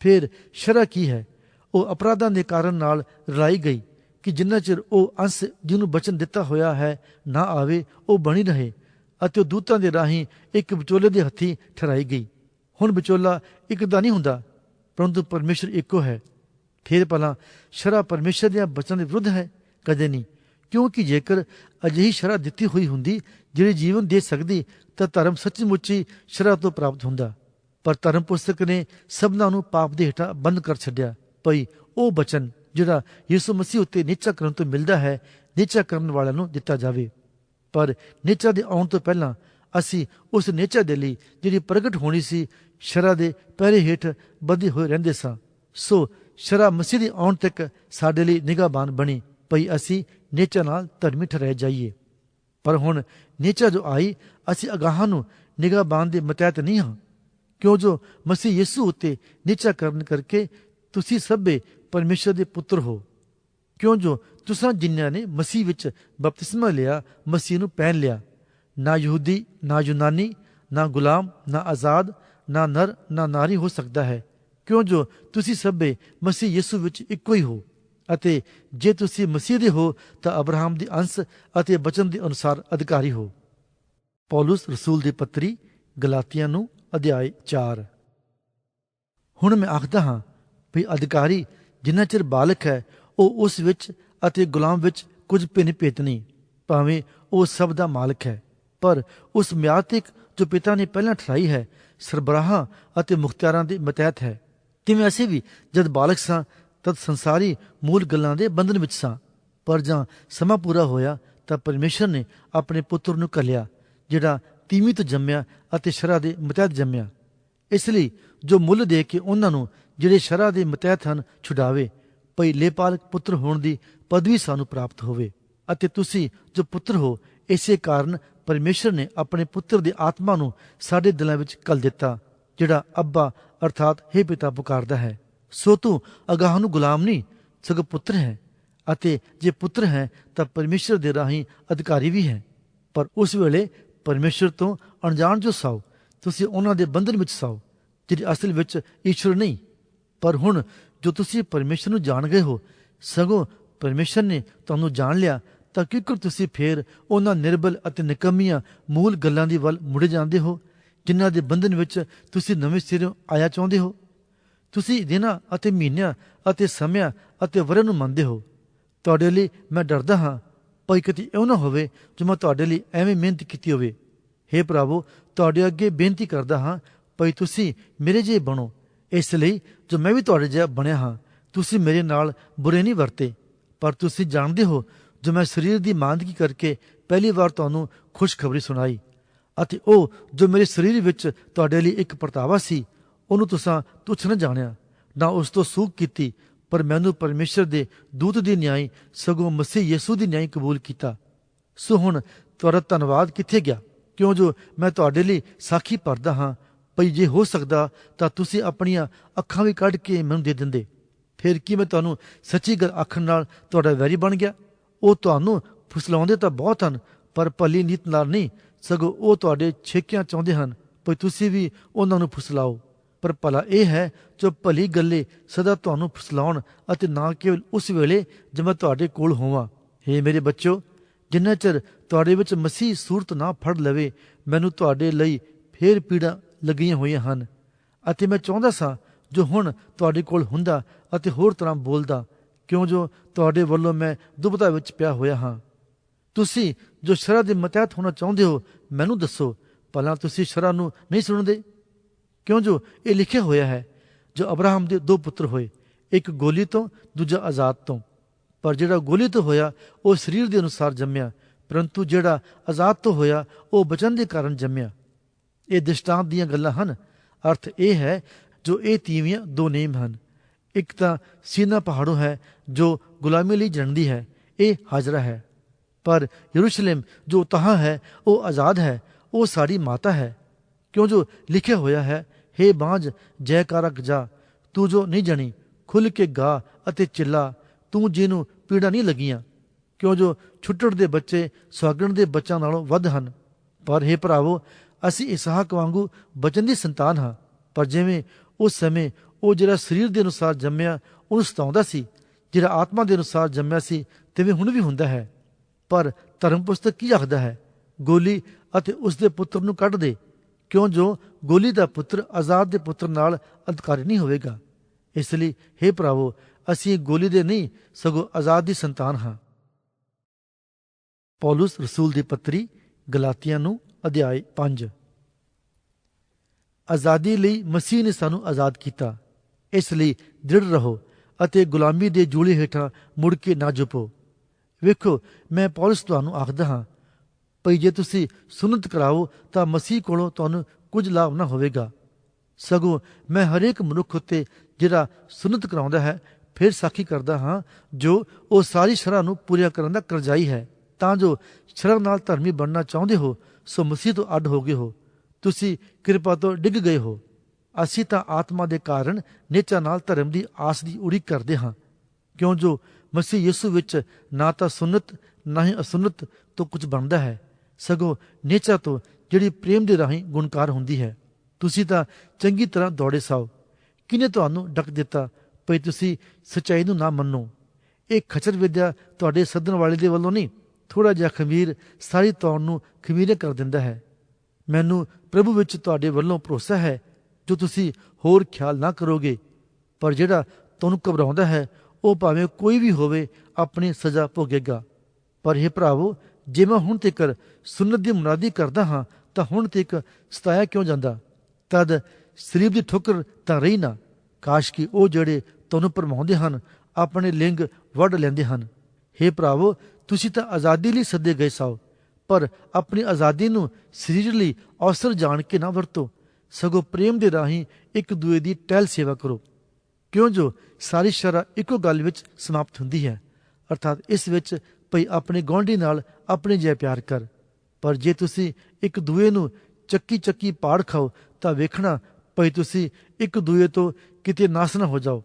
ਫਿਰ ਸ਼ਰਾ ਕੀ ਹੈ? ਉਹ ਅਪਰਾਧਾਂ ਦੇ ਕਾਰਨ ਨਾਲ ਰਲਾਈ ਗਈ ਕਿ ਜਿੰਨਾ ਚਿਰ ਉਹ ਅੰਸ਼ ਜਿਹਨੂੰ ਬਚਨ ਦਿੱਤਾ ਹੋਇਆ ਹੈ ਨਾ ਆਵੇ, ਉਹ ਬਣੀ ਰਹੇ। ਅਤੇ ਉਹ ਦੂਤਾਂ ਦੇ ਰਾਹੀਂ ਇੱਕ ਵਿਚੋਲੇ ਦੇ ਹੱਥੀ ਠਹਿਰਾਈ ਗਈ। ਹੁਣ ਵਿਚੋਲਾ ਇੱਕ ਦਾ ਨਹੀਂ ਹੁੰਦਾ, ਪਰੰਤੂ ਪਰਮੇਸ਼ਰ ਇੱਕੋ ਹੈ। ਫਿਰ ਭਲਾ ਸ਼ਰਾ ਪਰਮੇਸ਼ਰ ਦੇ ਬਚਨ ਦੇ ਵਿਰੁੱਧ ਹੈ? ਕਦੇ ਨਹੀਂ। ਕਿਉਂਕਿ ਜੇਕਰ ਅਜਿਹੀ ਸ਼ਰਾ ਦਿੱਤੀ ਹੋਈ ਹੁੰਦੀ, ਜਿਹੜੀ ਜੀਵਨ ਦੇ ਸਕਦੀ, ਤਾਂ ਧਰਮ ਸੱਚਮੁੱਚੀ ਸ਼ਰਾ ਤੋਂ ਪ੍ਰਾਪਤ ਹੁੰਦਾ। ਪਰ ਧਰਮ ਪੁਸਤਕ ਨੇ ਸਭਨਾਂ ਨੂੰ ਪਾਪ ਦੇ ਹੇਠਾਂ ਬੰਦ ਕਰ ਛੱਡਿਆ। ਭਈ ਉਹ ਬਚਨ ਜਿਹੜਾ ਯਿਸੂ ਮਸੀਹ ਉੱਤੇ ਨਿਚਾ ਕਰਨ ਤੋਂ ਮਿਲਦਾ ਹੈ, ਨਿਚਾ ਕਰਨ ਵਾਲਿਆਂ ਨੂੰ ਦਿੱਤਾ ਜਾਵੇ। ਪਰ ਨਿਚਾ ਦੇ ਆਉਣ ਤੋਂ ਪਹਿਲਾਂ ਅਸੀਂ ਉਸ ਨਿਚਾ ਦੇ ਲਈ ਜਿਹੜੀ ਪ੍ਰਗਟ ਹੋਣੀ ਸੀ, ਸ਼ਰਾ ਦੇ ਪਹਿਰੇ ਹੇਠ ਬੱਧੇ ਹੋਏ ਰਹਿੰਦੇ ਸਾਂ। ਸੋ ਸ਼ਰਾ ਮਸੀਹ ਦੇ ਆਉਣ ਤੱਕ ਸਾਡੇ ਲਈ ਨਿਗਾਹਬਾਨ ਬਣੀ ਭਈ ਅਸੀਂ ਨਿਚਾ ਨਾਲ ਧਰਮੀ ਠਹਿਰਾਏ ਜਾਈਏ। ਪਰ ਹੁਣ ਨਿਚਾ ਜੋ ਆਈ, ਅਸੀਂ ਅਗਾਹਾਂ ਨੂੰ ਨਿਗਾਹਬਾਨ ਦੇ ਮਤਹਿਤ ਨਹੀਂ ਹਾਂ। ਕਿਉਂ ਜੋ ਮਸੀਹ ਯਿਸੂ ਉਤੇ ਨੀਚਾ ਕਰਨ ਕਰਕੇ ਤੁਸੀਂ ਸਭੇ ਪਰਮੇਸ਼ਰ ਦੇ ਪੁੱਤਰ ਹੋ। ਕਿਉਂ ਜੋ ਤੁਸਾਂ ਜਿਨ੍ਹਾਂ ਨੇ ਮਸੀਹ ਵਿੱਚ ਬਪਤਿਸਮਾ ਲਿਆ, ਮਸੀਹ ਨੂੰ ਪਹਿਨ ਲਿਆ, ਨਾ ਯਹੂਦੀ, ਨਾ ਯੂਨਾਨੀ, ਨਾ ਗੁਲਾਮ, ਨਾ ਆਜ਼ਾਦ, ਨਾ ਨਰ, ਨਾ ਨਾਰੀ ਹੋ ਸਕਦਾ ਹੈ। ਕਿਉਂ ਜੋ ਤੁਸੀਂ ਸਭੇ ਮਸੀਹ ਯਿਸੂ ਵਿੱਚ ਇੱਕੋ ਹੀ ਹੋ ਅਤੇ ਜੇ ਤੁਸੀਂ ਮਸੀਹ ਦੇ ਹੋ, ਤਾਂ ਅਬਰਾਹਮ ਦੀ ਅੰਸ਼ ਅਤੇ ਬਚਨ ਦੇ ਅਨੁਸਾਰ ਅਧਿਕਾਰੀ ਹੋ। ਪੌਲਸ ਰਸੂਲ ਦੀ ਪੱਤਰੀ, ਗਲਾਤੀਆਂ ਨੂੰ ਅਧਿਆਇ 4 ਹੁਣ ਮੈਂ ਆਖਦਾ ਹਾਂ ਵੀ ਅਧਿਕਾਰੀ ਜਿੰਨਾ ਚਿਰ ਬਾਲਕ ਹੈ, ਉਹ ਉਸ ਵਿੱਚ ਅਤੇ ਗੁਲਾਮ ਵਿੱਚ ਕੁਝ ਭਿੰਨ ਭੇਤ ਨਹੀਂ, ਭਾਵੇਂ ਉਹ ਸਭ ਦਾ ਮਾਲਕ ਹੈ। ਪਰ ਉਸ ਮਿਆਤਿਕ ਜੋ ਪਿਤਾ ਨੇ ਪਹਿਲਾਂ ਠਰਾਈ ਹੈ, ਸਰਬਰਾਹਾਂ ਅਤੇ ਮੁਖਤਿਆਰਾਂ ਦੇ ਮਤਹਿਤ ਹੈ। ਤਿਵੇਂ ਅਸੀਂ ਵੀ ਜਦ ਬਾਲਕ ਸਾਂ, ਤਦ ਸੰਸਾਰੀ ਮੂਲ ਗੱਲਾਂ ਦੇ ਬੰਧਨ ਵਿੱਚ ਸਾਂ। ਪਰ ਜਾਂ ਸਮਾਂ ਪੂਰਾ ਹੋਇਆ, ਤਾਂ ਪਰਮੇਸ਼ਰ ਨੇ ਆਪਣੇ ਪੁੱਤਰ ਨੂੰ ਕੱਲਿਆ ਜਿਹੜਾ ਤੀਵੀਂ ਤੋਂ ਜੰਮਿਆ ਅਤੇ ਸ਼ਰਾ ਦੇ ਮਤਹਿਤ ਜੰਮਿਆ। ਇਸ ਲਈ ਜੋ ਮੁੱਲ ਦੇ ਕੇ ਉਹਨਾਂ ਨੂੰ ਜਿਹੜੇ ਸ਼ਰਾ ਦੇ ਮਤਹਿਤ ਹਨ, ਛੁਡਾਵੇ ਭਈ ਲੇਪਾਲ ਪੁੱਤਰ ਹੋਣ ਦੀ ਪਦਵੀ ਸਾਨੂੰ ਪ੍ਰਾਪਤ ਹੋਵੇ ਅਤੇ ਤੁਸੀਂ ਜੋ ਪੁੱਤਰ ਹੋ, ਇਸੇ ਕਾਰਨ ਪਰਮੇਸ਼ਰ ਨੇ ਆਪਣੇ ਪੁੱਤਰ ਦੀ ਆਤਮਾ ਨੂੰ ਸਾਡੇ ਦਿਲਾਂ ਵਿੱਚ ਕਲ ਦਿੱਤਾ, ਜਿਹੜਾ ਅੱਬਾ ਅਰਥਾਤ हे ਪਿਤਾ ਪੁਕਾਰਦਾ ਹੈ। ਸੋ ਤੂੰ ਅਗਾਹ ਨੂੰ ਗੁਲਾਮ ਨਹੀਂ, ਸਗੋਂ ਪੁੱਤਰ ਹੈ ਅਤੇ ਜੇ ਪੁੱਤਰ ਹੈ ਤਾਂ ਪਰਮੇਸ਼ਰ ਦੇ ਰਾਹੀਂ ਅਧਿਕਾਰੀ ਵੀ ਹੈ। ਪਰ ਉਸ ਵੇਲੇ ਪਰਮੇਸ਼ਰ ਤੋਂ ਅਣਜਾਣ ਜੋ ਸਾਓ, ਤੁਸੀਂ ਉਹਨਾਂ ਦੇ ਬੰਧਨ ਵਿੱਚ ਸਾਓ, ਜਿਹੜੀ ਅਸਲ ਵਿੱਚ ਈਸ਼ਵਰ ਨਹੀਂ। ਪਰ ਹੁਣ ਜੋ ਤੁਸੀਂ ਪਰਮੇਸ਼ਰ ਨੂੰ ਜਾਣ ਗਏ ਹੋ, ਸਗੋਂ ਪਰਮੇਸ਼ਰ ਨੇ ਤੁਹਾਨੂੰ ਜਾਣ ਲਿਆ, ਤਾਂ ਕਿਉਂ ਤੁਸੀਂ ਫੇਰ ਉਹਨਾਂ ਨਿਰਬਲ ਅਤੇ ਨਿਕੰਮੀਆਂ ਮੂਲ ਗੱਲਾਂ ਦੀ ਵੱਲ ਮੁੜੇ ਜਾਂਦੇ ਹੋ, ਜਿਨ੍ਹਾਂ ਦੇ ਬੰਧਨ ਵਿੱਚ ਤੁਸੀਂ ਨਵੇਂ ਸਿਰੋਂ ਆਇਆ ਚਾਹੁੰਦੇ ਹੋ? ਤੁਸੀਂ ਦਿਨਾਂ ਅਤੇ ਮਹੀਨਿਆਂ ਅਤੇ ਸਮਿਆਂ ਅਤੇ ਵਰ੍ਹਿਆਂ ਨੂੰ ਮੰਨਦੇ ਹੋ। ਤੁਹਾਡੇ ਲਈ ਮੈਂ ਡਰਦਾ ਹਾਂ, ਭਈ ਕਿਤੇ ਇਉਂ ਨਾ ਹੋਵੇ ਜੋ ਮੈਂ ਤੁਹਾਡੇ ਲਈ ਐਵੇਂ ਮਿਹਨਤ ਕੀਤੀ ਹੋਵੇ। हे ਪ੍ਰਭੂ, ਤੁਹਾਡੇ ਅੱਗੇ ਬੇਨਤੀ ਕਰਦਾ ਹਾਂ, ਭਈ ਤੁਸੀਂ ਮੇਰੇ ਜਿਹੇ ਬਣੋ। ਇਸ ਲਈ ਜੋ ਮੈਂ ਵੀ ਤੁਹਾਡੇ ਜਿਹਾ ਬਣਿਆ ਹਾਂ, ਤੁਸੀਂ ਮੇਰੇ ਨਾਲ ਬੁਰੇ ਨਹੀਂ ਵਰਤੇ। ਪਰ ਤੁਸੀਂ ਜਾਣਦੇ ਹੋ, ਜੋ ਮੈਂ ਸਰੀਰ ਦੀ ਮਾਂਦਗੀ ਕਰਕੇ ਪਹਿਲੀ ਵਾਰ ਤੁਹਾਨੂੰ ਖੁਸ਼ਖਬਰੀ ਸੁਣਾਈ ਅਤੇ ਉਹ ਜੋ ਮੇਰੇ ਸਰੀਰ ਵਿੱਚ ਤੁਹਾਡੇ ਲਈ ਇੱਕ ਪਰਤਾਵਾ ਸੀ, ਉਹਨੂੰ ਤੁਸੀਂ ਤੁਛ ਨਾ ਜਾਣਿਆ, ਨਾ ਉਸ ਤੋਂ ਸੂਖ ਕੀਤੀ, ਪਰ ਮੈਨੂੰ ਪਰਮੇਸ਼ਰ ਦੇ ਦੂਤ ਦੀ ਨਿਆਈ ਸਗੋਂ ਮਸੀਹ ਯਿਸੂ ਦੀ ਨਿਆਈ ਕਬੂਲ ਕੀਤਾ। ਸੋ ਹੁਣ ਤੁਹਾਡਾ ਧੰਨਵਾਦ ਕਿੱਥੇ ਗਿਆ? ਕਿਉਂ ਜੋ ਮੈਂ ਤੁਹਾਡੇ ਲਈ ਸਾਖੀ ਭਰਦਾ ਹਾਂ ਭਈ ਜੇ ਹੋ ਸਕਦਾ ਤਾਂ ਤੁਸੀਂ ਆਪਣੀਆਂ ਅੱਖਾਂ ਵੀ ਕੱਢ ਕੇ ਮੈਨੂੰ ਦੇ ਦਿੰਦੇ। ਫਿਰ ਕੀ ਮੈਂ ਤੁਹਾਨੂੰ ਸੱਚੀ ਗੱਲ ਆਖਣ ਨਾਲ ਤੁਹਾਡਾ ਵੈਰੀ ਬਣ ਗਿਆ? ਉਹ ਤੁਹਾਨੂੰ ਫੁਸਲਾਉਂਦੇ ਤਾਂ ਬਹੁਤ ਹਨ, ਪਰ ਭਲੀ ਨੀਤ ਨਾਲ ਨਹੀਂ, ਸਗੋਂ ਉਹ ਤੁਹਾਡੇ ਛੇਕਿਆਂ ਚਾਹੁੰਦੇ ਹਨ, ਭਈ ਤੁਸੀਂ ਵੀ ਉਹਨਾਂ ਨੂੰ ਫੁਸਲਾਓ। ਪਰ ਭਲਾ ਇਹ ਹੈ, ਜੋ ਭਲੀ ਗੱਲੇ ਸਦਾ ਤੁਹਾਨੂੰ ਫਸਲਾਉਣ ਅਤੇ ਨਾ ਕੇਵਲ ਉਸ ਵੇਲੇ ਜਦ ਮੈਂ ਤੁਹਾਡੇ ਕੋਲ ਹੋਵਾਂ। हे ਮੇਰੇ ਬੱਚਿਓ, ਜਿੰਨਾ ਚਿਰ ਤੁਹਾਡੇ ਵਿੱਚ ਮਸੀਹ ਸੂਰਤ ਨਾ ਫੜ ਲਵੇ, ਮੈਨੂੰ ਤੁਹਾਡੇ ਲਈ ਫੇਰ ਪੀੜਾ ਲੱਗੀਆਂ ਹੋਈਆਂ ਹਨ। ਅਤੇ ਮੈਂ ਚਾਹੁੰਦਾ ਸਾਂ, ਜੋ ਹੁਣ ਤੁਹਾਡੇ ਕੋਲ ਹੁੰਦਾ ਅਤੇ ਹੋਰ ਤਰ੍ਹਾਂ ਬੋਲਦਾ, ਕਿਉਂ ਜੋ ਤੁਹਾਡੇ ਵੱਲੋਂ ਮੈਂ ਦੁਬਤਾ ਵਿੱਚ ਪਿਆ ਹੋਇਆ ਹਾਂ। ਤੁਸੀਂ ਜੋ ਸ਼ਰਾ ਦੇ ਮਤਹਿਤ ਹੋਣਾ ਚਾਹੁੰਦੇ ਹੋ, ਮੈਨੂੰ ਦੱਸੋ, ਭਲਾ ਤੁਸੀਂ ਸ਼ਰਾ ਨੂੰ ਨਹੀਂ ਸੁਣਦੇ? ਕਿਉਂ ਜੋ ਇਹ ਲਿਖਿਆ ਹੋਇਆ ਹੈ, ਜੋ ਅਬਰਾਹਮ ਦੇ ਦੋ ਪੁੱਤਰ ਹੋਏ, ਇੱਕ ਗੋਲੀ ਤੋਂ, ਦੂਜਾ ਆਜ਼ਾਦ ਤੋਂ। ਪਰ ਜਿਹੜਾ ਗੋਲੀ ਤੋਂ ਹੋਇਆ, ਉਹ ਸਰੀਰ ਦੇ ਅਨੁਸਾਰ ਜੰਮਿਆ, ਪਰੰਤੂ ਜਿਹੜਾ ਆਜ਼ਾਦ ਤੋਂ ਹੋਇਆ, ਉਹ ਬਚਨ ਦੇ ਕਾਰਨ ਜੰਮਿਆ। ਇਹ ਦ੍ਰਿਸ਼ਟਾਂਤ ਦੀਆਂ ਗੱਲਾਂ ਹਨ। ਅਰਥ ਇਹ ਹੈ, ਜੋ ਇਹ ਤੀਵੀਆਂ ਦੋ ਨੇਮ ਹਨ। ਇੱਕ ਤਾਂ ਸੀਨਾ ਪਹਾੜੋਂ ਹੈ, ਜੋ ਗੁਲਾਮੀ ਲਈ ਜਣਦੀ ਹੈ, ਇਹ ਹਾਜ਼ਰਾ ਹੈ। ਪਰ ਯਰੂਸ਼ਲਮ ਜੋ ਤਹਾਂ ਹੈ, ਉਹ ਆਜ਼ਾਦ ਹੈ, ਉਹ ਸਾਡੀ ਮਾਤਾ ਹੈ। ਕਿਉਂ ਜੋ ਲਿਖਿਆ ਹੋਇਆ ਹੈ हे ਬਾਝ, ਜੈਕਾਰਾ ਜਾ ਤੂੰ ਜੋ ਨਹੀਂ ਜਣੀ ਖੁੱਲ ਕੇ ਗਾ ਅਤੇ ਚਿੱਲਾ, ਤੂੰ ਜਿਹਨੂੰ ਪੀੜਾ ਨਹੀਂ ਲੱਗੀਆਂ। ਕਿਉਂ ਜੋ ਛੁੱਟੜ ਦੇ ਬੱਚੇ ਸੁਆਗਣ ਦੇ ਬੱਚਾਂ ਨਾਲੋਂ ਵੱਧ ਹਨ। ਪਰ हे ਭਰਾਵੋ ਅਸੀਂ ਇਸਹਾਕ ਵਾਂਗੂ ਬਚਨ ਦੀ ਸੰਤਾਨ ਹਾਂ। ਪਰ ਜਿਵੇਂ ਉਸ ਸਮੇਂ ਉਹ ਜਿਹੜਾ ਸਰੀਰ ਦੇ ਅਨੁਸਾਰ ਜੰਮਿਆ, ਉਹਨੂੰ ਸਤਾਉਂਦਾ ਸੀ, ਜਿਹੜਾ ਆਤਮਾ ਦੇ ਅਨੁਸਾਰ ਜੰਮਿਆ ਸੀ, ਤਿਵੇਂ ਹੁਣ ਵੀ ਹੁੰਦਾ ਹੈ। ਪਰ ਧਰਮ ਪੁਸਤਕ ਕੀ ਆਖਦਾ ਹੈ? ਗੋਲੀ ਅਤੇ ਉਸ ਦੇ ਪੁੱਤਰ ਨੂੰ ਕੱਢ ਦੇ। ਕਿਉਂ ਜੋ ਗੋਲੀ ਦਾ ਪੁੱਤਰ ਆਜ਼ਾਦ ਦੇ ਪੁੱਤਰ ਨਾਲ ਅਧਿਕਾਰੀ ਨਹੀਂ ਹੋਵੇਗਾ? ਇਸ ਲਈ हे ਭਰਾਵੋ, ਅਸੀਂ ਗੋਲੀ ਦੇ ਨਹੀਂ, ਸਗੋਂ ਆਜ਼ਾਦ ਦੀ ਸੰਤਾਨ ਹਾਂ। ਪੌਲਸ ਰਸੂਲ ਦੀ ਪੱਤਰੀ, ਗਲਾਤੀਆਂ ਨੂੰ ਅਧਿਆਇ 5 ਆਜ਼ਾਦੀ ਲਈ ਮਸੀਹ ਨੇ ਸਾਨੂੰ ਆਜ਼ਾਦ ਕੀਤਾ। ਇਸ ਲਈ ਦ੍ਰਿੜ ਰਹੋ ਅਤੇ ਗੁਲਾਮੀ ਦੇ ਜੂਲੇ ਹੇਠਾਂ ਮੁੜ ਕੇ ਨਾ ਜੁਪੋ। ਵੇਖੋ, ਮੈਂ ਪੌਲਸ ਤੁਹਾਨੂੰ ਆਖਦਾ ਹਾਂ, ਭਈ ਜੇ ਤੁਸੀਂ ਸੁਨਤ ਕਰਾਓ ਤਾਂ ਮਸੀਹ ਕੋਲੋਂ ਤੁਹਾਨੂੰ ਕੁਝ ਲਾਭ ਨਾ ਹੋਵੇਗਾ। ਸਗੋਂ ਮੈਂ ਹਰੇਕ ਮਨੁੱਖ ਉੱਤੇ ਜਿਹੜਾ ਸੁਨਤ ਕਰਾਉਂਦਾ ਹੈ, ਫਿਰ ਸਾਖੀ ਕਰਦਾ ਹਾਂ, ਜੋ ਉਹ ਸਾਰੀ ਸ਼ਰ੍ਹਾਂ ਨੂੰ ਪੂਰੀਆਂ ਕਰਨ ਦਾ ਕਰਜ਼ਾਈ ਹੈ। ਤਾਂ ਜੋ ਸ਼ਰ੍ਹਾਂ ਨਾਲ ਧਰਮੀ ਬਣਨਾ ਚਾਹੁੰਦੇ ਹੋ, ਸੋ ਮਸੀਹ ਤੋਂ ਅੱਡ ਹੋ ਗਏ ਹੋ। ਤੁਸੀਂ ਕਿਰਪਾ ਤੋਂ ਡਿੱਗ ਗਏ ਹੋ। ਅਸੀਂ ਤਾਂ ਆਤਮਾ ਦੇ ਕਾਰਨ ਨੇਚਾ ਨਾਲ ਧਰਮ ਦੀ ਆਸ ਦੀ ਉਡੀਕ ਕਰਦੇ ਹਾਂ। ਕਿਉਂ ਜੋ ਮਸੀਹ ਯਿਸੂ ਵਿੱਚ ਨਾ ਤਾਂ ਸੁਨਤ ਨਾ ਹੀ ਅਸੁਨਤ ਤੋਂ ਕੁਝ ਬਣਦਾ ਹੈ। ਸਗੋਂ ਨੇਚਾ ਤੋਂ ਜਿਹੜੀ ਪ੍ਰੇਮ ਦੇ ਰਾਹੀਂ ਗੁਣਕਾਰ ਹੁੰਦੀ ਹੈ। ਤੁਸੀਂ ਤਾਂ ਚੰਗੀ ਤਰ੍ਹਾਂ ਦੌੜੇ ਸਾਓ। ਕਿਨੇ ਤੁਹਾਨੂੰ ਡੱਕ ਦਿੱਤਾ? ਭਈ ਤੁਸੀਂ ਸਚਾਈ ਨੂੰ ਨਾ ਮੰਨੋ। ਇਹ ਖਚਰ ਵਿਦਿਆ ਤੁਹਾਡੇ ਸੱਦਣ ਵਾਲੇ ਦੇ ਵੱਲੋਂ ਨਹੀਂ। ਥੋੜਾ ਜਿਹਾ ਖਮੀਰ ਸਾਰੀ ਤੌਣ ਨੂੰ ਖਮੀਰੇ ਕਰ ਦਿੰਦਾ ਹੈ। ਮੈਨੂੰ ਪ੍ਰਭੂ ਵਿੱਚ ਤੁਹਾਡੇ ਵੱਲੋਂ ਭਰੋਸਾ ਹੈ, ਜੋ ਤੁਸੀਂ ਹੋਰ ਖਿਆਲ ਨਾ ਕਰੋਗੇ। ਪਰ ਜਿਹੜਾ ਤੁਹਾਨੂੰ ਘਬਰਾਉਂਦਾ ਹੈ, ਉਹ ਭਾਵੇਂ ਕੋਈ ਵੀ ਹੋਵੇ, ਆਪਣੀ ਸਜ਼ਾ ਭੋਗੇਗਾ। ਪਰ ਇਹ ਭਰਾਵੋ, ਜੇ ਮੈਂ ਹੁਣ ਤੱਕ ਸੁਨਤ ਦੀ ਮੁਨਾਦੀ ਕਰਦਾ ਹਾਂ, ਤਾਂ ਹੁਣ ਤੱਕ ਸਤਾਇਆ ਕਿਉਂ ਜਾਂਦਾ? ਤਦ ਸਰੀਬ ਦੀ ਠੋਕਰ ਤਾਂ ਰਹੀ ਨਾ। ਕਾਸ਼ ਕਿ ਉਹ ਜਿਹੜੇ ਤੁਹਾਨੂੰ ਪਰਮਾਉਂਦੇ ਹਨ, ਆਪਣੇ ਲਿੰਗ ਵੱਢ ਲੈਂਦੇ ਹਨ। हे ਭਰਾਵੋ, ਤੁਸੀਂ ਤਾਂ ਆਜ਼ਾਦੀ ਲਈ ਸੱਦੇ ਗਏ ਸਾਓ, ਪਰ ਆਪਣੀ ਆਜ਼ਾਦੀ ਨੂੰ ਸਰੀਰ ਲਈ ਅਵਸਰ ਜਾਣ ਕੇ ਨਾ ਵਰਤੋ। ਸਗੋਂ ਪ੍ਰੇਮ ਦੇ ਰਾਹੀਂ ਇੱਕ ਦੂਏ ਦੀ ਟਹਿਲ ਸੇਵਾ ਕਰੋ। ਕਿਉਂ ਜੋ ਸਾਰੀ ਸ਼ਰਾ ਇੱਕੋ ਗੱਲ ਵਿੱਚ ਸਮਾਪਤ ਹੁੰਦੀ ਹੈ, ਅਰਥਾਤ ਇਸ ਵਿੱਚ ਭਈ ਆਪਣੇ ਗਵਾਂਢੀ ਨਾਲ ਆਪਣੇ ਜਿਹਾ ਪਿਆਰ ਕਰ। ਪਰ ਜੇ ਤੁਸੀਂ ਇੱਕ ਦੂਏ ਨੂੰ ਚੱਕੀ ਚੱਕੀ ਪਾੜ ਖਾਓ, ਤਾਂ ਵੇਖਣਾ ਭਈ ਤੁਸੀਂ ਇੱਕ ਦੂਏ ਤੋਂ ਕਿਤੇ ਨਾਸ ਨਾ ਹੋ ਜਾਓ।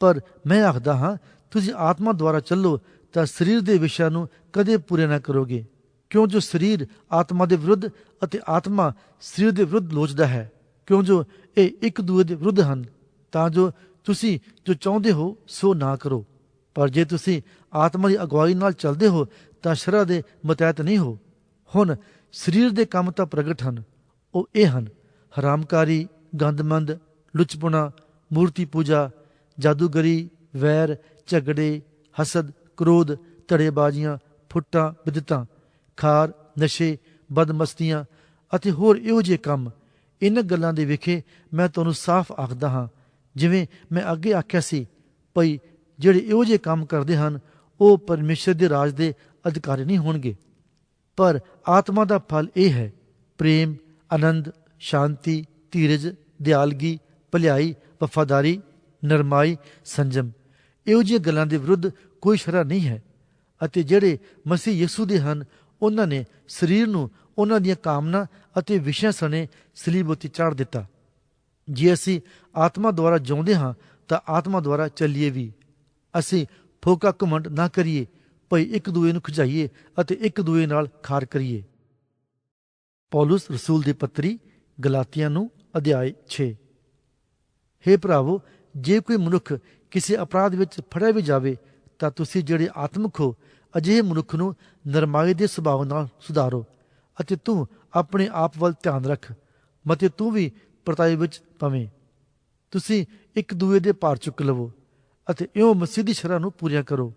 ਪਰ ਮੈਂ ਆਖਦਾ ਹਾਂ ਤੁਸੀਂ ਆਤਮਾ ਦੁਆਰਾ ਚੱਲੋ, ਤਾਂ ਸਰੀਰ ਦੇ ਵਿਸ਼ਿਆਂ ਨੂੰ ਕਦੇ ਪੂਰੇ ਨਾ ਕਰੋਗੇ। ਕਿਉਂ ਜੋ ਸਰੀਰ ਆਤਮਾ ਦੇ ਵਿਰੁੱਧ ਅਤੇ ਆਤਮਾ ਸਰੀਰ ਦੇ ਵਿਰੁੱਧ ਲੋਚਦਾ ਹੈ, ਕਿਉਂ ਜੋ ਇਹ ਇੱਕ ਦੂਏ ਦੇ ਵਿਰੁੱਧ ਹਨ, ਤਾਂ ਜੋ ਤੁਸੀਂ ਜੋ ਚਾਹੁੰਦੇ ਹੋ, ਸੋ ਨਾ ਕਰੋ। ਪਰ ਜੇ ਤੁਸੀਂ ਆਤਮਾ ਦੀ ਅਗਵਾਈ ਨਾਲ ਚੱਲਦੇ ਹੋ, ਤਾਂ ਸ਼ਰਾ ਦੇ ਮਤਹਿਤ ਨਹੀਂ ਹੋ। ਹੁਣ ਸਰੀਰ ਦੇ ਕੰਮ ਤਾਂ ਪ੍ਰਗਟ ਹਨ, ਉਹ ਇਹ ਹਨ, ਹਰਾਮਕਾਰੀ, ਗੰਦਮੰਦ, ਲੁਚਪੁਣਾ ਮੂਰਤੀ ਪੂਜਾ ਜਾਦੂਗਰੀ ਵੈਰ, ਝਗੜੇ, ਹਸਦ, ਕ੍ਰੋਧ, ਧੜੇਬਾਜ਼ੀਆਂ, ਫੁੱਟਾਂ ਬਿਦਤਾਂ ਖਾਰ, ਨਸ਼ੇ, ਬਦਮਸਤੀਆਂ ਅਤੇ ਹੋਰ ਇਹੋ ਜਿਹੇ ਕੰਮ। ਇਹਨਾਂ ਗੱਲਾਂ ਦੇ ਵਿਖੇ ਮੈਂ ਤੁਹਾਨੂੰ ਸਾਫ਼ ਆਖਦਾ ਹਾਂ, ਜਿਵੇਂ ਮੈਂ ਅੱਗੇ ਆਖਿਆ ਸੀ, ਭਈ ਜਿਹੜੇ ਇਹੋ ਜਿਹੇ ਕੰਮ ਕਰਦੇ ਹਨ, ਉਹ ਪਰਮੇਸ਼ਰ ਦੇ ਰਾਜ ਦੇ ਅਧਿਕਾਰੀ ਨਹੀਂ ਹੋਣਗੇ। ਪਰ ਆਤਮਾ ਦਾ ਫਲ ਇਹ ਹੈ, ਪ੍ਰੇਮ, ਆਨੰਦ, ਸ਼ਾਂਤੀ, ਧੀਰਜ, ਦਿਆਲਗੀ, ਭਲਾਈ, ਵਫਾਦਾਰੀ, ਨਰਮਾਈ, ਸੰਜਮ। ਇਹੋ ਜਿਹੀਆਂ ਗੱਲਾਂ ਦੇ ਵਿਰੁੱਧ ਕੋਈ ਸ਼ਰਾ ਨਹੀਂ ਹੈ। ਅਤੇ ਜਿਹੜੇ ਮਸੀਹ ਯਿਸੂ ਦੇ ਹਨ, ਉਹਨਾਂ ਨੇ ਸਰੀਰ ਨੂੰ ਉਹਨਾਂ ਦੀਆਂ ਕਾਮਨਾ ਅਤੇ ਵਿਸ਼ਿਆਂ ਸਣੇ ਸਲੀਬ ਉੱਤੇ ਚਾੜ ਦਿੱਤਾ। ਜੇ ਅਸੀਂ ਆਤਮਾ ਦੁਆਰਾ ਜਿਉਂਦੇ ਹਾਂ, ਤਾਂ ਆਤਮਾ ਦੁਆਰਾ ਚੱਲੀਏ ਵੀ। ਅਸੀਂ ਫੋਕਾ ਕਮੰਡ ਨਾ ਕਰੀਏ, ਭਈ ਇੱਕ ਦੂਏ ਨੂੰ ਖਿਜਾਈਏ ਅਤੇ ਇੱਕ ਦੂਏ ਨਾਲ ਖਾਰ ਕਰੀਏ। ਪੌਲਸ ਰਸੂਲ ਦੀ ਪੱਤਰੀ, ਗਲਾਤੀਆਂ ਨੂੰ ਅਧਿਆਇ 6 हे ਭਰਾਵੋ, ਜੇ ਕੋਈ ਮਨੁੱਖ ਕਿਸੇ ਅਪਰਾਧ ਵਿੱਚ ਫੜਿਆ ਵੀ ਜਾਵੇ, ਤਾਂ ਤੁਸੀਂ ਜਿਹੜੇ ਆਤਮਿਕ ਹੋ, ਅਜਿਹੇ ਮਨੁੱਖ ਨੂੰ ਨਰਮਾਈ ਦੇ ਸੁਭਾਅ ਨਾਲ ਸੁਧਾਰੋ ਅਤੇ ਤੂੰ ਆਪਣੇ ਆਪ ਵੱਲ ਧਿਆਨ ਰੱਖ ਮਤੇ ਤੂੰ ਵੀ ਪਰਤਾਈ ਵਿੱਚ ਪਵੇਂ। ਤੁਸੀਂ ਇੱਕ ਦੂਏ ਦੇ ਭਾਰ ਚੁੱਕ ਲਵੋ ਅਤੇ ਇਉਂ ਮਸੀਹ ਦੀ ਸ਼ਰ੍ਹਾਂ ਨੂੰ ਪੂਰੀਆਂ ਕਰੋ,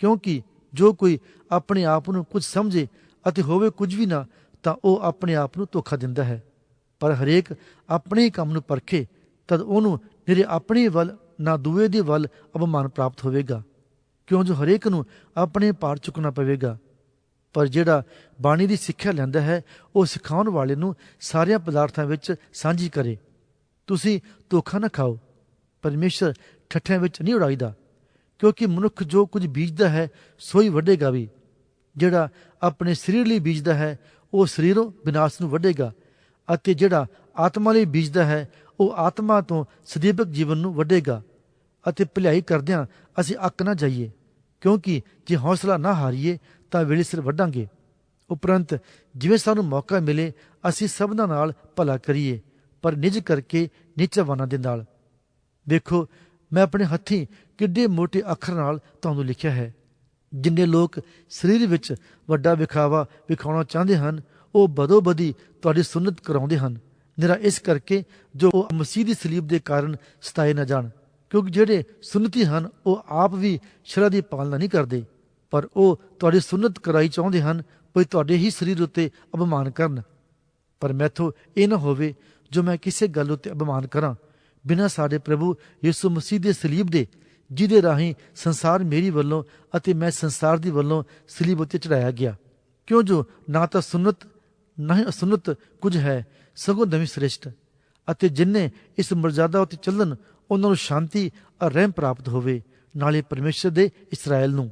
ਕਿਉਂਕਿ ਜੋ ਕੋਈ ਆਪਣੇ ਆਪ ਨੂੰ ਕੁਝ ਸਮਝੇ ਅਤੇ ਹੋਵੇ ਕੁਝ ਵੀ ਨਾ, ਤਾਂ ਉਹ ਆਪਣੇ ਆਪ ਨੂੰ ਧੋਖਾ ਦਿੰਦਾ ਹੈ। ਪਰ ਹਰੇਕ ਆਪਣੇ ਹੀ ਕੰਮ ਨੂੰ ਪਰਖੇ, ਤਦ ਉਹਨੂੰ ਨਿਰੇ ਆਪਣੇ ਵੱਲ ਨਾ ਦੂਏ ਦੇ ਵੱਲ ਅਪਮਾਨ ਪ੍ਰਾਪਤ ਹੋਵੇਗਾ। ਕਿਉਂ ਜੋ ਹਰੇਕ ਨੂੰ ਆਪਣੇ ਪਾਰ ਚੁੱਕਣਾ ਪਵੇਗਾ। ਪਰ ਜਿਹੜਾ ਬਾਣੀ ਦੀ ਸਿੱਖਿਆ ਲੈਂਦਾ ਹੈ, ਉਹ ਸਿਖਾਉਣ ਵਾਲੇ ਨੂੰ ਸਾਰਿਆਂ ਪਦਾਰਥਾਂ ਵਿੱਚ ਸਾਂਝੀ ਕਰੇ। ਤੁਸੀਂ ਧੋਖਾ ਨਾ ਖਾਓ। ਪਰਮੇਸ਼ਰ ਠੱਠਿਆਂ ਵਿੱਚ ਨਹੀਂ ਉਡਾਈਦਾ। ਕਿਉਂਕਿ ਮਨੁੱਖ ਜੋ ਕੁਝ ਬੀਜਦਾ ਹੈ ਸੋ ਹੀ ਵੱਢੇਗਾ ਵੀ। ਜਿਹੜਾ ਆਪਣੇ ਸਰੀਰ ਲਈ ਬੀਜਦਾ ਹੈ, ਉਹ ਸਰੀਰੋਂ ਵਿਨਾਸ਼ ਨੂੰ ਵੱਢੇਗਾ ਅਤੇ ਜਿਹੜਾ ਆਤਮਾ ਲਈ ਬੀਜਦਾ ਹੈ ਉਹ ਆਤਮਾ ਤੋਂ ਸਦੀਪਕ ਜੀਵਨ ਨੂੰ ਵੱਢੇਗਾ ਅਤੇ ਭਲਾਈ ਕਰਦਿਆਂ ਅਸੀਂ ਅੱਕ ਨਾ ਜਾਈਏ, ਕਿਉਂਕਿ ਜੇ ਹੌਸਲਾ ਨਾ ਹਾਰੀਏ ਤਾਂ ਵੇਲੇ ਸਿਰ ਵੱਢਾਂਗੇ। ਉਪਰੰਤ ਜਿਵੇਂ ਸਾਨੂੰ ਮੌਕਾ ਮਿਲੇ, ਅਸੀਂ ਸਭਨਾਂ ਨਾਲ ਭਲਾ ਕਰੀਏ, ਪਰ ਨਿਜ ਕਰਕੇ ਨੀਚਾਵਾਨਾਂ ਦੇ ਨਾਲ। ਦੇਖੋ ਮੈਂ ਆਪਣੇ ਹੱਥੀਂ ਕਿੱਡੇ ਮੋਟੇ ਅੱਖਰ ਨਾਲ ਤੁਹਾਨੂੰ ਲਿਖਿਆ ਹੈ। ਜਿੰਨੇ ਲੋਕ ਸਰੀਰ ਵਿੱਚ ਵੱਡਾ ਵਿਖਾਵਾ ਵਿਖਾਉਣਾ ਚਾਹੁੰਦੇ ਹਨ, ਉਹ ਬਦੋ ਬਦੀ ਤੁਹਾਡੀ ਸੁਨਤ ਕਰਾਉਂਦੇ ਹਨ। ਨਿਰਾ ਇਸ ਕਰਕੇ ਜੋ ਉਹ ਮਸੀਹ ਦੀ ਸਲੀਬ ਦੇ ਕਾਰਨ ਸਤਾਏ ਨਾ ਜਾਣ, ਕਿਉਂਕਿ ਜਿਹੜੇ ਸੁਨਤੀ ਹਨ, ਉਹ ਆਪ ਵੀ ਸ਼ਰਅ ਦੀ ਪਾਲਣਾ ਨਹੀਂ ਕਰਦੇ, ਪਰ ਉਹ ਤੁਹਾਡੀ ਸੁਨਤ ਕਰਾਈ ਚਾਹੁੰਦੇ ਹਨ, ਭਈ ਤੁਹਾਡੇ ਹੀ ਸਰੀਰ ਉੱਤੇ ਅਪਮਾਨ ਕਰਨ। ਪਰ ਮੈਥੋਂ ਇਹ ਨਾ ਹੋਵੇ ਜੋ ਮੈਂ ਕਿਸੇ ਗੱਲ ਉੱਤੇ ਅਪਮਾਨ ਕਰਾਂ। ਬਿਨਾਂ ਸਾਡੇ ਪ੍ਰਭੂ ਯਿਸੂ ਮਸੀਹ ਦੇ ਸਲੀਬ ਦੇ, ਜਿਹਦੇ ਰਾਹੀਂ ਸੰਸਾਰ ਮੇਰੀ ਵੱਲੋਂ ਅਤੇ ਮੈਂ ਸੰਸਾਰ ਦੀ ਵੱਲੋਂ ਸਲੀਬ ਉੱਤੇ ਚੜਾਇਆ ਗਿਆ। ਕਿਉਂ ਜੋ ਨਾ ਤਾਂ ਸੁਨਤ, ਨਾ ਹੀ ਅਸੁਨਨਤ ਕੁਝ ਹੈ ਸਗੋਂ ਨਵੀਂ ਸ੍ਰਿਸ਼ਟ। ਅਤੇ ਜਿਨਨੇ ਇਸ ਮਰਜ਼ਾਦਾ ਉੱਤੇ ਚੱਲਣ, ਉਹਨਾਂ ਨੂੰ ਸ਼ਾਂਤੀ ਅਤੇ ਰਹਿਮ ਪ੍ਰਾਪਤ ਹੋਵੇ, ਨਾਲੇ ਪਰਮੇਸ਼ਰ ਦੇ ਇਸਰਾਇਲ ਨੂੰ।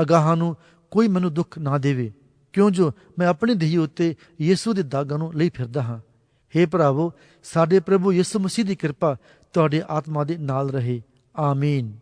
ਅਗਾਹਾਂ ਨੂੰ ਕੋਈ ਮੈਨੂੰ ਦੁੱਖ ਨਾ ਦੇਵੇ। ਕਿਉਂ ਜੋ ਮੈਂ ਆਪਣੀ ਦੇਹੀ ਉੱਤੇ ਯਿਸੂ ਦੇ ਦਾਗਾਂ ਨੂੰ ਲਈ ਫਿਰਦਾ ਹਾਂ। हे ਭਰਾਵੋ, ਸਾਡੇ ਪ੍ਰਭੂ ਯਿਸੂ ਮਸੀਹ ਦੀ ਕਿਰਪਾ ਤੁਹਾਡੇ ਆਤਮਾ ਦੇ ਨਾਲ ਰਹੇ। ਆਮੀਨ।